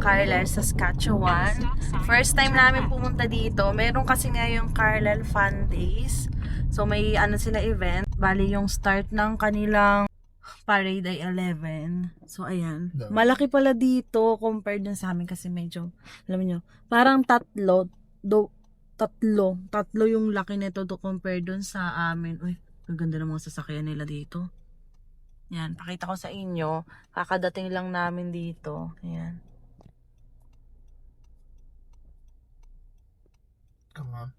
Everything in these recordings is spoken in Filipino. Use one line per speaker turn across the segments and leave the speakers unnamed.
Carlisle, Saskatchewan. First time namin pumunta dito. Meron kasi ngayon Carlisle Fun Days. So may ano sila event. Bali yung start ng kanilang parade ay 11. So ayan. Malaki pala dito compared dun sa amin kasi medyo, alam nyo, parang tatlo, do, tatlo, tatlo yung laki nito to compare dun sa amin. Uy, ang ganda ng mga sasakyan nila dito. Yan, pakita ko sa inyo. Kakadating lang namin dito. Ayan.
Come on.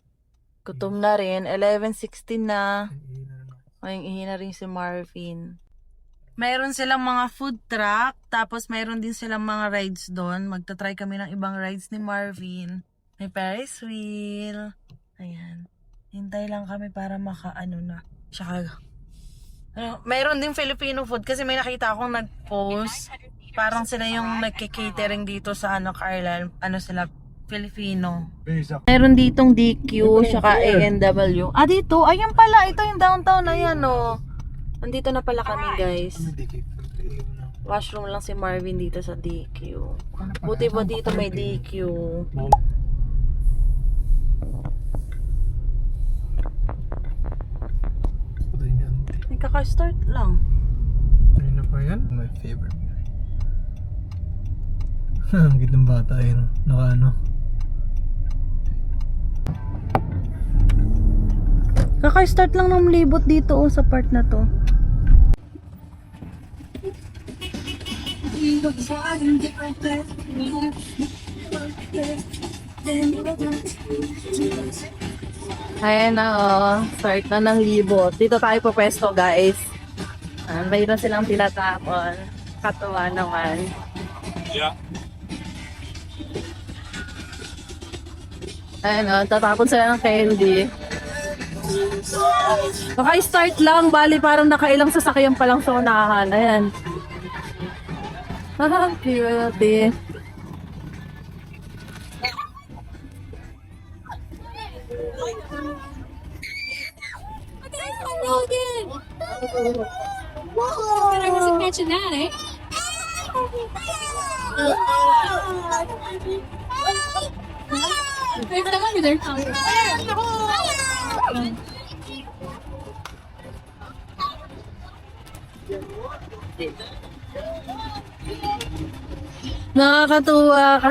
Gutom na rin. 11.16 na. Ayun, ihi na rin si Marvin. Mayroon silang mga food truck. Tapos mayroon din silang mga rides doon. Magta-try kami ng ibang rides ni Marvin. May Ferris wheel. Ayan. Hintay lang kami para maka-ano na. Tsaka, ano, mayroon din Filipino food kasi may nakita akong nag-post. Parang sila yung nagke-catering dito sa ano, Carlisle. Ano sila, Filipino. Meron ditong DQ, saka ANW. Ah, dito. Ayan pala. Ito yung downtown. Ayan, oh. Nandito na pala kami, guys. Washroom lang si Marvin dito sa DQ. Buti ba dito may DQ? May kaka-start lang.
Ayun na pa yan? My favorite. Ang gitang bata yun. Naka ano.
Kaka-start lang ng libot dito, oh, sa part na to. Ayan na, oh. Start na ng libot. Dito tayo po pwesto, guys. Ah, mayroon silang tinatapon. Katuwa naman.
Yeah.
Ayan, oh. Tatapon sila ng candy. Naka-start lang. Bali, parang nakailang sasakyan pa lang sa unahan. Ayan. Ah, cute.
There's them under there.
Nakakatuwa.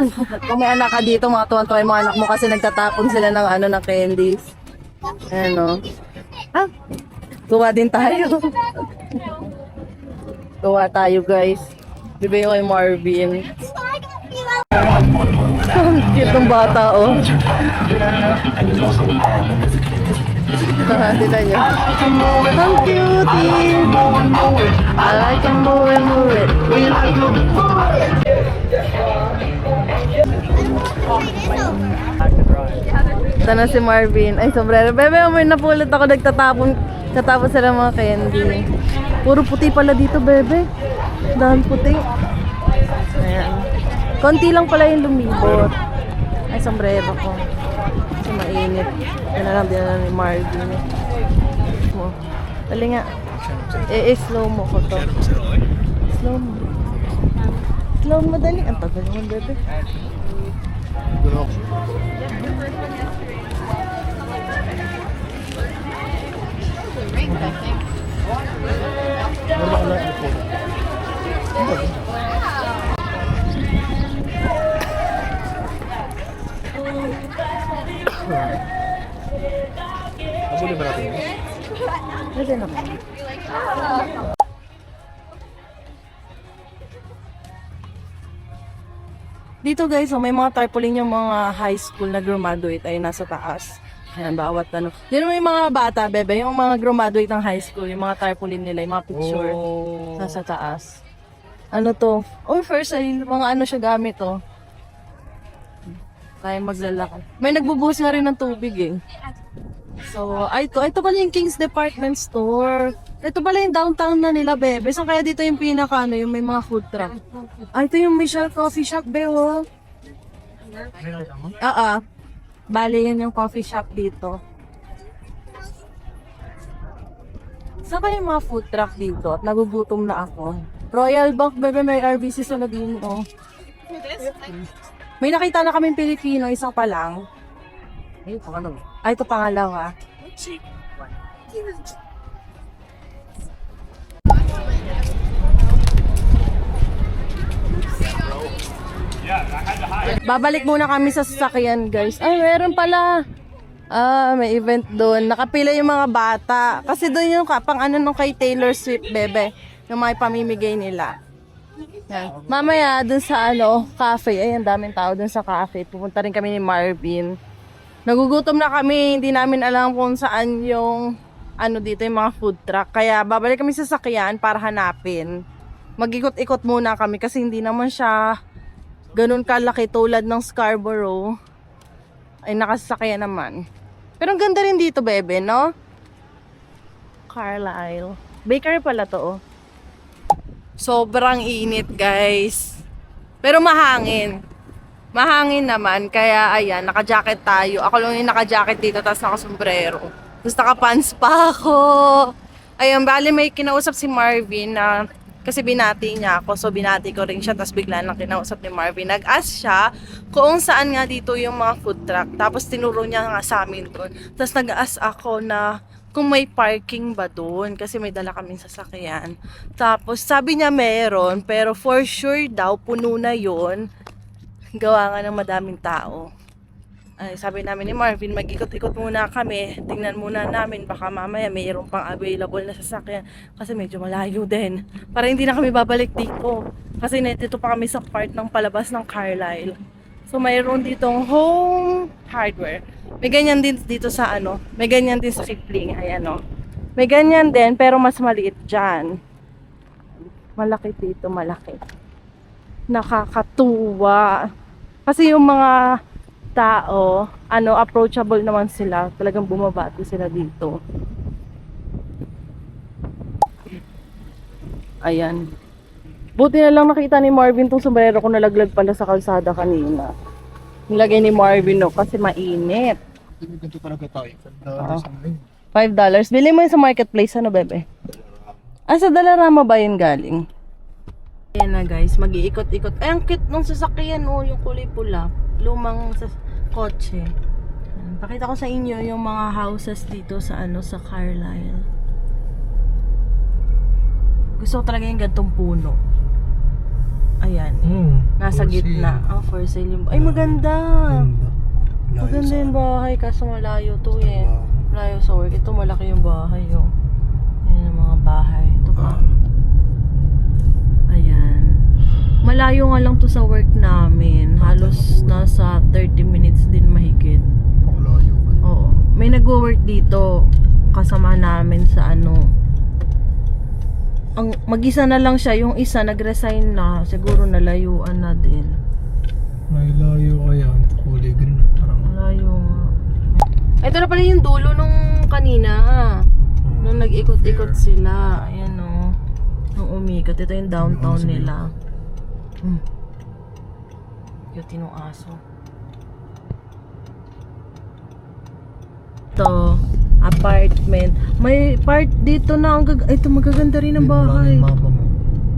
Kung may anak ka dito, mga tuwan-tuwa yung mga anak mo kasi nagtatapon sila ng ano ng candies. Ano? Ah, tuwa din tayo. tuwa tayo, guys. Bibigay ko kay Marvin. Cute ng bata, oh. Tignan niyo. Ang cutie! I like to move it, move it. Ito na si Marvin. Ay, sombrero. Bebe, may napulot ako. Nagtatapon. Tatapon sila mga candy. Puro puti pala dito, bebe. Dahil puti. Ayan. Konti lang pala yung lumibot. Ay, sombrero ko. Kasi mainit. Yan na lang din na ni Marvin. Mo. Dali nga. Eh, eh, slow mo ko to. Slow mo. Slow mo, dali. Ang tagal naman, bebe.
Nabuli ba natin yun?
Pwede naman. Dito guys, oh, may mga tarpaulin yung mga high school na graduate ay nasa taas. Ayan, bawat ano. Yun may mga bata, bebe, yung mga graduate ng high school, yung mga tarpaulin nila, yung mga picture
Oh.
nasa taas. Ano to? Oh, first ay mga ano siya gamit, oh. Tayo maglalakad. May nagbubuhos na rin ng tubig, eh. So, ito, ito pala yung King's Department Store. Ito pala yung downtown na nila, bebe. So, kaya dito yung pinaka, ano, yung may mga food truck. Ay, ito yung Michelle Coffee Shop, be, oh.
Mo?
Oo. Bali, yan yung coffee shop dito. Saan kaya yung mga food truck dito? At nagugutom na ako. Royal Bank, bebe, may RBC sa Ladino. Oh. May nakita na kaming Pilipino, isang pa lang.
Ay, pangalaw.
Ay, ito pangalawa. Babalik muna kami sa sasakyan, guys. Ay, meron pala. Ah, may event doon. Nakapila yung mga bata. Kasi doon yung kapang ano nung kay Taylor Swift, bebe. Yung mga pamimigay nila. Mamaya, dun sa ano, cafe. Ay, ang daming tao dun sa cafe. Pupunta rin kami ni Marvin. Nagugutom na kami. Hindi namin alam kung saan yung ano dito yung mga food truck. Kaya babalik kami sa sakyan para hanapin. Mag-ikot-ikot muna kami kasi hindi naman siya ganun kalaki tulad ng Scarborough. Ay nakasasakyan naman. Pero ang ganda rin dito, bebe, no? Carlisle. Bakery pala to, oh. Sobrang init, guys. Pero mahangin. Mahangin naman, kaya ayan, naka-jacket tayo. Ako lang yung naka-jacket dito, tapos naka-sombrero. Tapos naka-pants pa ako. Ayun, bali may kinausap si Marvin na kasi binati niya ako, so binati ko rin siya, tapos bigla lang kinausap ni Marvin. Nag-ask siya kung saan nga dito yung mga food truck, tapos tinuro niya nga sa amin doon. Tapos nag-ask ako na kung may parking ba doon, kasi may dala kaming sasakyan. Tapos sabi niya meron, pero for sure daw, puno na yon gawa nga ng madaming tao. Ay, sabi namin ni Marvin, mag-ikot-ikot muna kami. Tingnan muna namin, baka mamaya mayroon pang available na sasakyan. Kasi medyo malayo din. Para hindi na kami babalik dito. Kasi nandito pa kami sa part ng palabas ng Carlisle. So mayroon ditong home hardware. May ganyan din dito sa ano. May ganyan din sa Kipling. Ayan o. May ganyan din, pero mas maliit dyan. Malaki dito, malaki nakakatuwa. Kasi yung mga tao, ano, approachable naman sila. Talagang bumabati sila dito. Ayan. Buti na lang nakita ni Marvin tong sombrero ko nalaglag pala sa kalsada kanina. Nilagay ni Marvin no kasi mainit.
Ganito talaga tayo.
Oo. Five dollars. Bili mo yun sa marketplace, ano bebe? Ah, sa Dalarama ba yun galing? Ayan na guys, mag-iikot-ikot. Ay, ang cute nung sasakyan oh, yung kulay pula. Lumang sa kotse. Pakita ko sa inyo yung mga houses dito sa ano sa Carlisle. Gusto ko talaga yung gantong puno. Nasa gitna. Ah, for sale yung... Ay, maganda! Maganda yung bahay, kaso malayo to eh. Malayo sa work. Ito malaki yung bahay, oh. Yan yung mga bahay. Ito pa. Ayan. Malayo nga lang to sa work namin. Halos nasa 30 minutes din mahigit.
Layo ka.
Oo. May nag-work dito. Kasama namin sa ano. Ang mag-isa na lang siya. Yung isa nag-resign na. Siguro nalayuan na din.
May layo kaya. Kulay green. Parang
Malayo nga. Ito na pala yung dulo nung kanina. Nung nag-ikot-ikot sila. Ayan o. Nung umikot. Ito yung downtown nila. Hmm. Cute yung aso. Ito. Apartment. May part dito na. Ang gag- Ito magaganda rin ang bahay.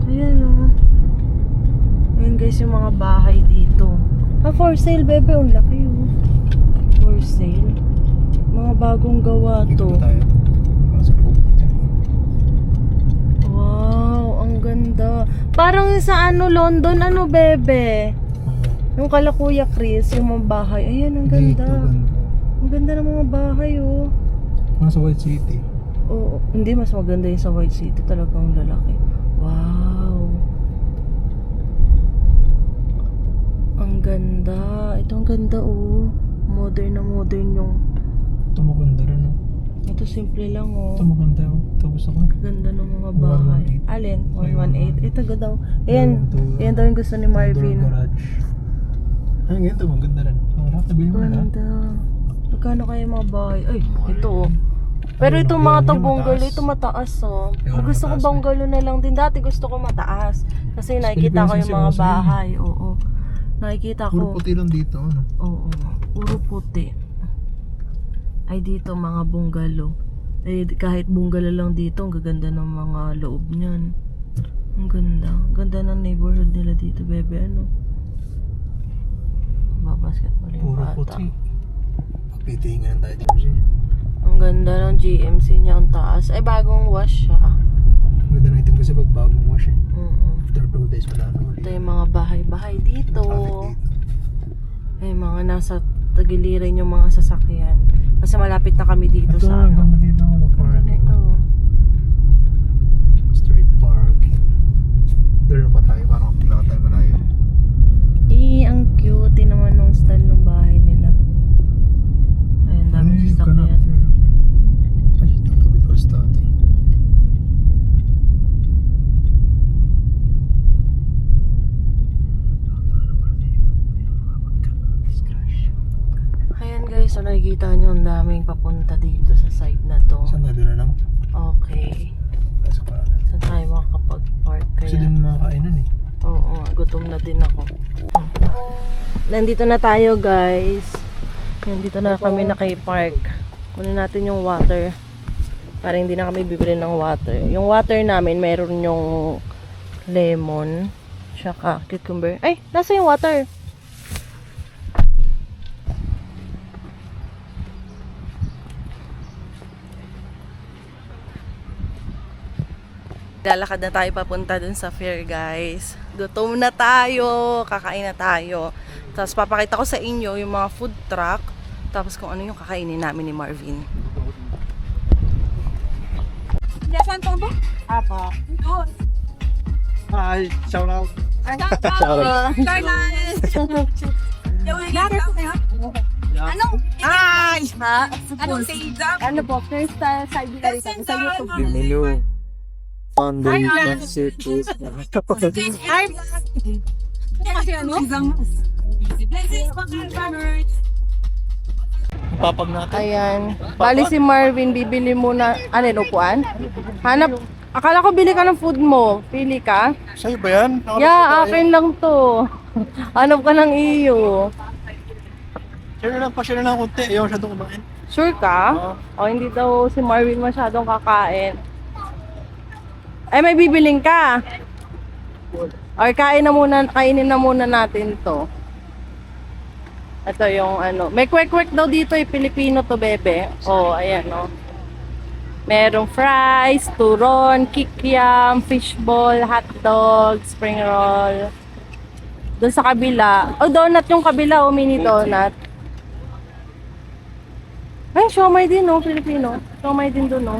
Ayan o. Ayan guys yung mga bahay dito. Ah, for sale, bebe. Ang laki o. For sale. Mga bagong gawa to. Wow, ang ganda. Parang sa ano, London, ano, bebe? Yung kala Kuya Chris, yung mga bahay. Ayan, ang ganda. Ang ganda ng mga bahay, oh.
Nasa White City.
Oo, hindi mas maganda yung sa White City. Talagang lalaki. Wow. Ang ganda. Ito ang ganda, oh. Modern na modern yung...
Ito maganda rin. oh.
Ito simple lang, oh.
Ito maganda. oh. Ito gusto ko.
Ganda ng mga bahay.
118.
Alin?
Ay,
118. Ito go daw. Ayan.
Ito,
Ayan daw yung gusto ni Marvin.
Garage. Ay, ganito. Maganda rin. Ang lahat na bilhin mo na.
Ganda. Magkano kaya mga bahay? Ay, ito oh. Pero itong mga to bungalow, ito mataas oh. Gusto ko
mataas eh.
bungalow na lang din. Dati gusto ko mataas. Kasi nakikita ko yung mga bahay. Oo. Nakikita
Puro
ko.
puti lang dito. Ano?
Oo. Puro puti. Ay dito mga bungalow. Eh kahit bungalow lang dito, ang gaganda ng mga loob niyan. Ang ganda. Ang ganda ng neighborhood nila dito, bebe. Ano? Babasketball yung
Puro
bata.
puti. Pagtitingan tayo dito siya.
Ang ganda ng GMC niya ang taas. Ay, bagong wash siya.
Ang ganda ng itim kasi pag bagong wash eh.
Mm
After two days wala na ulit.
Ito yung mga bahay-bahay dito. Ay, mga nasa tagiliran yung mga sasakyan. Kasi malapit na kami dito
Ito,
sa ano.
ganda dito mga parking.
Ito.
Street parking. Doon pa Ganap. Ay, tatabi ko sa dati.
Ayan guys, so nakikita nyo ang daming papunta dito sa side na to.
Saan na lang?
Okay.
Sa parada.
Saan tayo makakapag-park
Kasi
kaya?
din mga kainan eh.
Oo, gutom na din ako. Nandito na tayo guys. Nandito na kami naki-park. Kunin natin yung water. Para hindi na kami bibili ng water. Yung water namin, meron yung lemon. Tsaka cucumber. Ay, nasa yung water? Lalakad na tayo papunta dun sa fair, guys. Gutom na tayo, kakain na tayo. Tapos papakita ko sa inyo yung mga food truck. Tapos kung ano yung kakainin namin ni Marvin.
Nasaan po ba?
Apa.
Doon.
Hi, shout out.
Starlight! Later po kayo? Anong?
Ay! Ha?
Anong stage up?
Ano po? First uh, side nila rito. Sa YouTube.
Yung menu. Sunday,
Hi,
pancit, cheese.
Ay! Kasi ano? Blessings po, farmers!
Papag natin.
Ayan. Bali si Marvin, bibili muna. Ano yun, upuan? Hanap. Akala ko bili ka ng food mo. Pili ka?
Sa'yo ba yan? Ako
Yeah, akin lang to. Hanap ka ng iyo.
Share lang pa, share na lang konti. Ayaw masyadong kumain.
Sure ka? O hindi daw si Marvin masyadong kakain. Ay, may bibiling ka. Or kain na muna, kainin na muna natin to. Ito yung ano. May kwek-kwek daw dito eh. Pilipino to, bebe. Oh, ayan, oh. Merong fries, turon, kikiam, fishball, hotdog, spring roll. Doon sa kabila. Oh, donut yung kabila, oh, mini donut. Ay, siomay din, no, Filipino. Siomay din doon, no.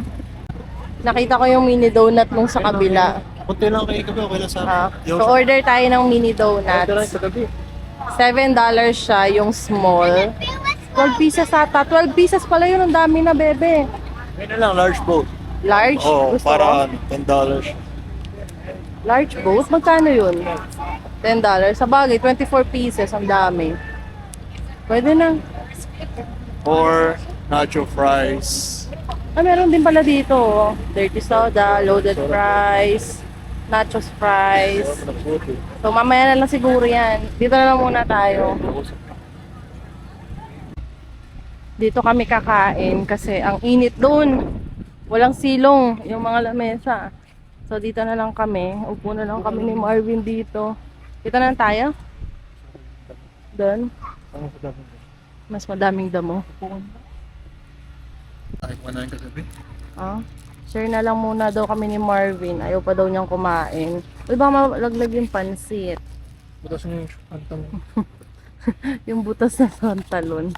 Nakita ko yung mini donut nung sa kabila.
Kunti lang kay gabi, okay lang sa akin.
So, order tayo ng mini
Ito lang
donuts.
sa gabi.
$7 siya, yung small. 12 pieces ata. 12 pieces pala yun. Ang dami na, bebe.
Ngayon na lang, large boat.
Large?
Oo,
Gusto
para
mo?
$10.
Large boat? Magkano yun? $10. Sa bagay, 24 pieces. Ang dami. Pwede na.
Or nacho fries.
Ah, meron din pala dito. Dirty soda, loaded fries, nachos fries. So, mamaya na lang siguro yan. Dito na lang muna tayo. Dito kami kakain kasi ang init doon. Walang silong yung mga lamesa. So, dito na lang kami. Upo na lang kami ni Marvin dito. Dito na lang tayo. Doon. Mas madaming damo.
Ay, kumain ka gabi.
Ah, share na lang muna daw kami ni Marvin. Ayaw pa daw niyang kumain. Uy, baka malaglag yung pansit.
Butas yung antam.
Yung butas na santalon.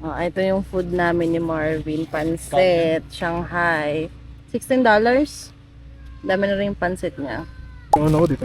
Ah, ito yung food namin ni Marvin. Pansit, Shanghai. $16? Dami na rin yung pansit niya.
Ano ako dito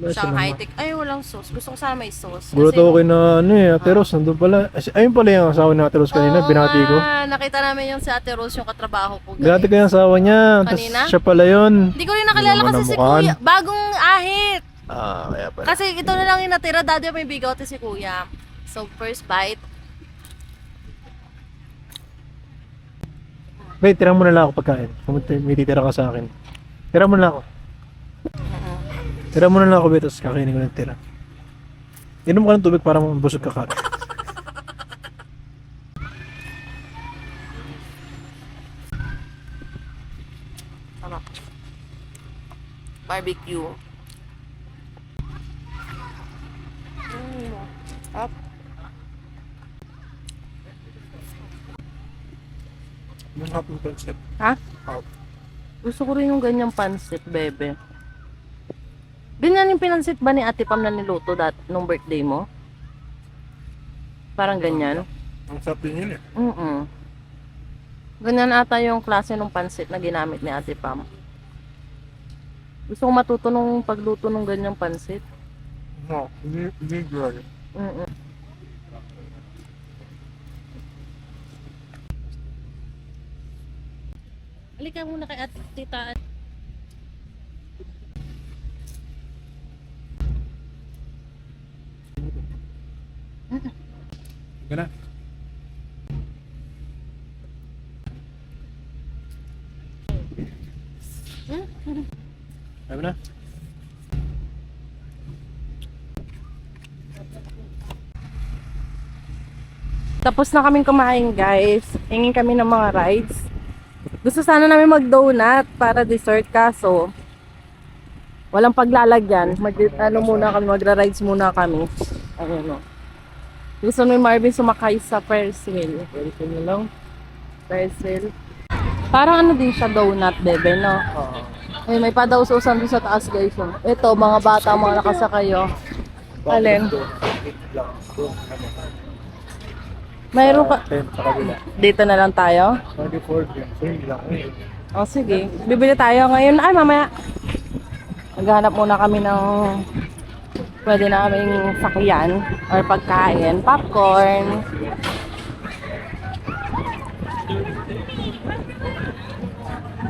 naman.
Shanghai tik. Ay, walang sauce. Gusto ko sana may sauce.
Gulat ako kay na ano eh, Ate Rose, nandun pala. Ayun pala yung asawa ni Ate Rose kanina, binati ko.
nga, nakita namin yung si Ate Rose, yung katrabaho ko.
Binati ko yung asawa niya, tapos
Kanina?
siya pala yun.
Hindi ko rin nakilala
Hindi
kasi
naman
si
namukhaan.
Kuya. Bagong ahit.
Ah, kaya pala.
Kasi ito na lang yung natira, dati may bigote si kuya. So, first bite.
Wait, tira mo na lang ako pagkain. Kung may titira ka sa akin. Tira mo na lang ako. Tira muna lang ako, Beto, tapos kakainin ko ng tira. Inom ka ng tubig para mabusog ka kagad. Ano?
barbecue. Mm. Up.
Yung hap ng pancit.
Ha?
Hap.
Gusto ko rin yung ganyang pancit, bebe. Ganyan yung pinansit ba ni Ate Pam na niluto dat nung birthday mo? Parang ganyan?
Ang sarap din yun eh.
Mm Ganyan ata yung klase ng pansit na ginamit ni Ate Pam. Gusto ko matuto nung pagluto ng ganyang pansit.
No, hindi, hindi dry.
Mm Halika muna kay Ate Tita.
Ayaw na.
Tapos na kaming kumain guys. Hingin kami ng mga rides. Gusto sana namin mag-donut para dessert kaso walang paglalagyan. Mag ano muna kami, magra-rides muna kami. Ayun o. Gusto ni Marvin sumakay sa Ferris wheel. Ferris wheel lang? Ferris wheel. Parang ano din siya donut, bebe, no?
Oo.
Ay, may padaus-usan doon sa taas, guys. Oh. Ito, mga bata, mga nakasakay, oh. Alin? Mayroon ka... Dito na lang tayo?
24 din. Same lang eh.
O, sige. Bibili tayo ngayon. Ay, mamaya. Maghanap muna kami ng pwede naming sakyan or pagkain. Popcorn.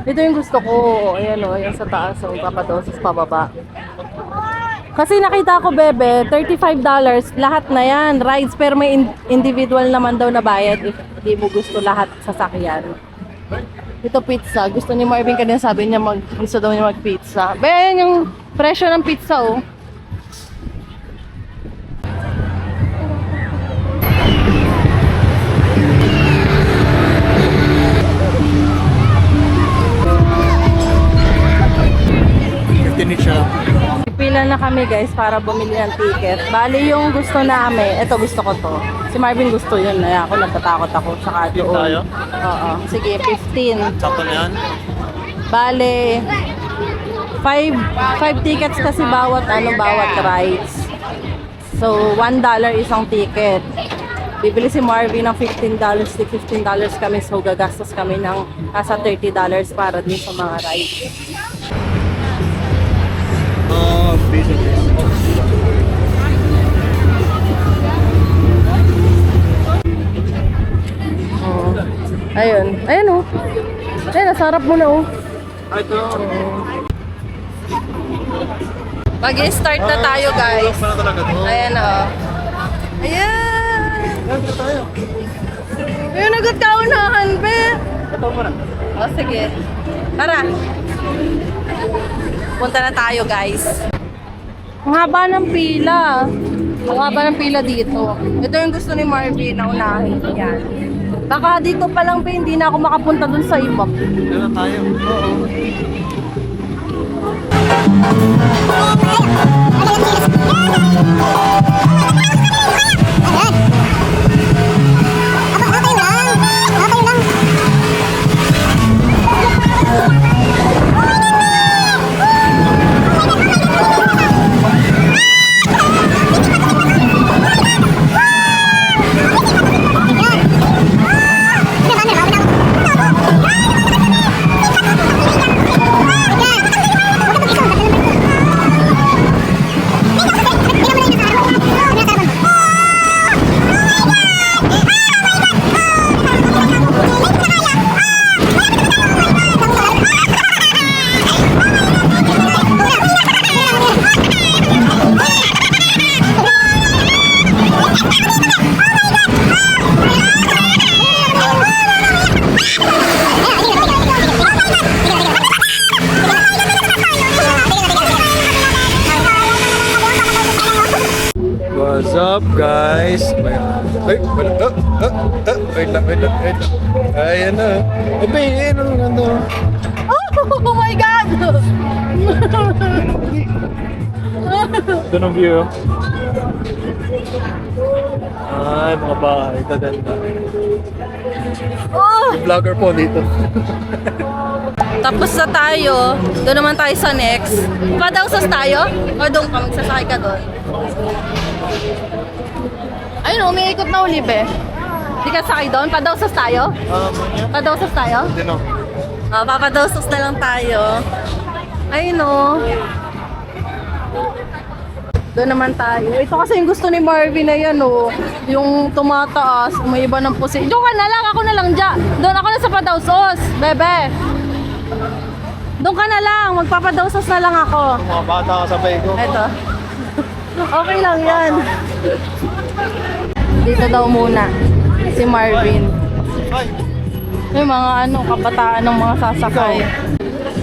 Ito yung gusto ko. Ayan o, yung sa taas. O, papadosis pababa. Kasi nakita ko, bebe, $35. Lahat na yan. Rides, pero may in- individual naman daw na bayad if di mo gusto lahat sasakyan. Ito pizza. Gusto ni Marvin kanina sabi niya mag, gusto daw niya mag-pizza. Be, ayan yung presyo ng pizza, oh. Pila na kami guys para bumili ng ticket. Bali yung gusto namin, ito gusto ko to. Si Marvin gusto yun, na ako natatakot ako. Tsaka doon.
tayo?
Oo. Sige, 15.
Sakto na yan?
Bale, 5 5 tickets kasi bawat ano bawat rides. So, $1 isang ticket. Bibili si Marvin ng $15, tig $15 kami. So, gagastos kami ng nasa $30 para din sa mga rides.
Oo.
Ayun. Ayun oh. Ayun, nasarap mo na oh.
Ito.
Mag-start na tayo guys.
To.
Ayan oh. Ayan. Ayun, nagkaunahan, be.
Ito muna.
O, sige. Tara. Punta na tayo, guys. Ang haba ng pila. Ang haba ng pila dito. Ito yung gusto ni Marvin na unahin. Yan. Baka dito pa lang, be, hindi na ako makapunta dun sa iba.
Ito tayo. What's Ay, mga bahay. Gaganda.
Oh!
Yung vlogger po dito.
Tapos na tayo. Doon naman tayo sa next. Padausas tayo? O doon ka? Magsasakay ka doon? Ayun, umiikot na uli, be. Di ka sakay doon? Padausas tayo?
Um,
Padausas tayo?
hindi no.
Ah, papadostos na lang tayo. Ayun o. Doon naman tayo. Ito kasi yung gusto ni Marvin na yan o. Yung tumataas, may iba ng pusi. Doon ka na lang, ako na lang dyan. Doon ako na sa padausos, bebe. Doon ka na lang, magpapadausos na lang ako.
Mga bata kasabay ko.
Eto. okay lang yan. Dito daw muna si Marvin.
Ay,
Yung mga ano, kabataan ng mga sasakay.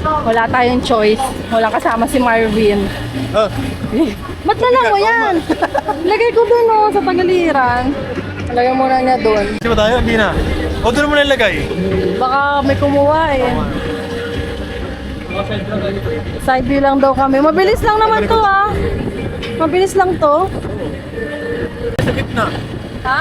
Wala tayong choice. Wala kasama si Marvin.
ah,
Ba't na lang mo yan? Lagay ko dun oh, sa tagaliran. Lagay mo na niya dun.
di ba tayo? Hindi na. O, doon mo na ilagay.
Baka may kumuha eh. Side view lang daw kami. Mabilis lang naman to ah. Mabilis lang to.
Sa gitna.
Ha?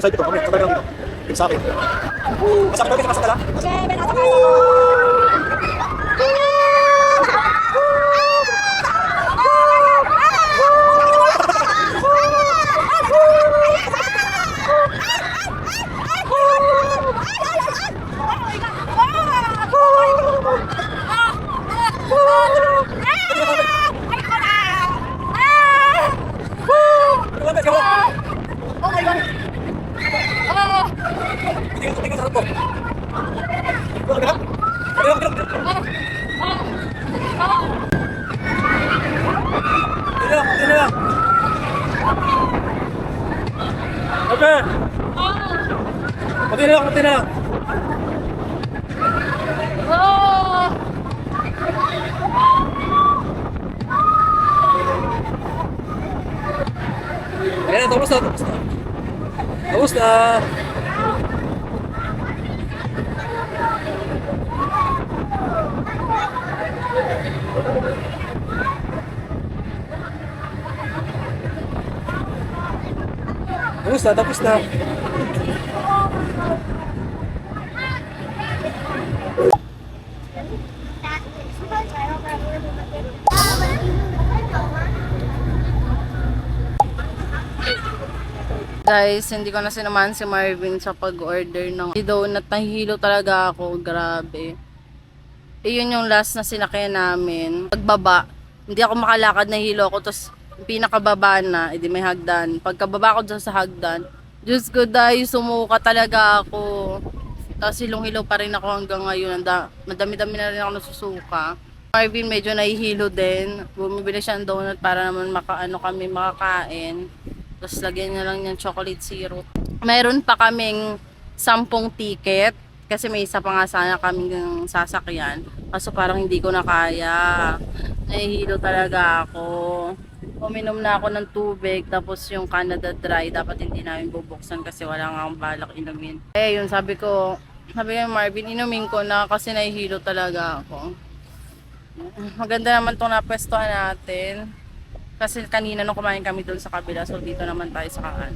Yung sa dito, kami, sabay lang dito. Sa akin. Masakit ba? Masakit ka lang? Tingin sa harap ko. Tingin ka? Tingin ka? Tingin lang, tingin lang. Oke. Pati na lang, pati na lang. Ayan, tapos na, tapos na. Tapos na. Tapos na, tapos na.
Guys, hindi ko na sinamahan si Marvin sa pag-order ng donut. Nahihilo talaga ako. Grabe. Iyon yung last na sinakyan namin. Pagbaba, hindi ako makalakad, nahihilo ako. Tapos, pinakababa na, edi may hagdan. Pagkababa ko dyan sa hagdan, Diyos ko dahil sumuka talaga ako. Tapos hilong-hilo pa rin ako hanggang ngayon. Madami-dami na rin ako nasusuka. Marvin medyo nahihilo din. Bumibili siya ng donut para naman makaano kami makakain. Tapos lagyan niya lang yung chocolate syrup. Meron pa kaming sampung ticket. Kasi may isa pa nga sana kaming sasakyan. Kaso parang hindi ko na kaya. Nahihilo talaga ako. Uminom na ako ng tubig. Tapos yung Canada Dry, dapat hindi namin bubuksan kasi wala nga akong balak inumin. Eh, yun sabi ko, sabi ko Marvin, inumin ko na kasi nahihilo talaga ako. Maganda naman itong napwestuhan natin. Kasi kanina nung kumain kami doon sa kabila, so dito naman tayo sa kaan.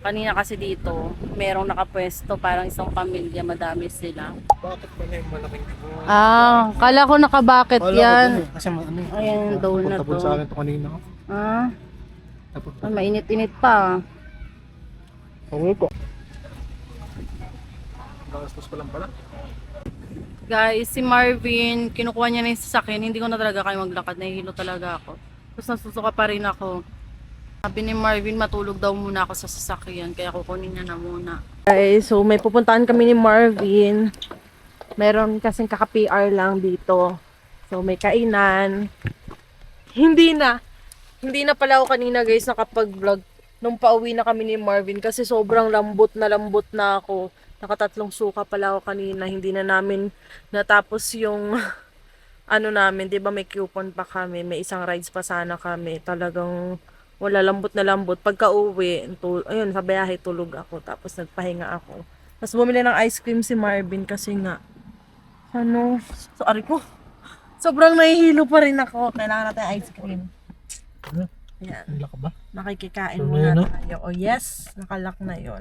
Kanina kasi dito, merong nakapwesto, parang isang pamilya, madami sila.
Bakit pa na yung malaking
Ah, kala ko nakabakit yan.
Kasi ano eh.
Ayan, donut
Punta po
to.
sa akin to kanina.
Ah,
Tapos
ah, mainit-init pa.
Oo po. Gastos ko lang pala.
Guys, si Marvin, kinukuha niya na yung sasakyan. Hindi ko na talaga kayo maglakad. Nahihilo talaga ako. Tapos nasusuka pa rin ako. Sabi ni Marvin, matulog daw muna ako sa sasakyan. Kaya kukunin niya na muna. Guys, so may pupuntahan kami ni Marvin. Meron kasing kaka-PR lang dito. So may kainan. Hindi na. Hindi na pala ako kanina guys nakapag-vlog. Nung pauwi na kami ni Marvin kasi sobrang lambot na lambot na ako. Nakatatlong suka pala ako kanina. Hindi na namin natapos yung ano namin. 'di ba may coupon pa kami. May isang rides pa sana kami. Talagang wala lambot na lambot. Pagka uwi, tul- ayun, sa biyahe tulog ako. Tapos nagpahinga ako. Tapos bumili ng ice cream si Marvin kasi nga, ano, sorry ko. Sobrang nahihilo pa rin ako. Kailangan natin ice cream.
Ano?
Yan. Makikikain
So,
muna tayo. Oh yes, nakalak na yon.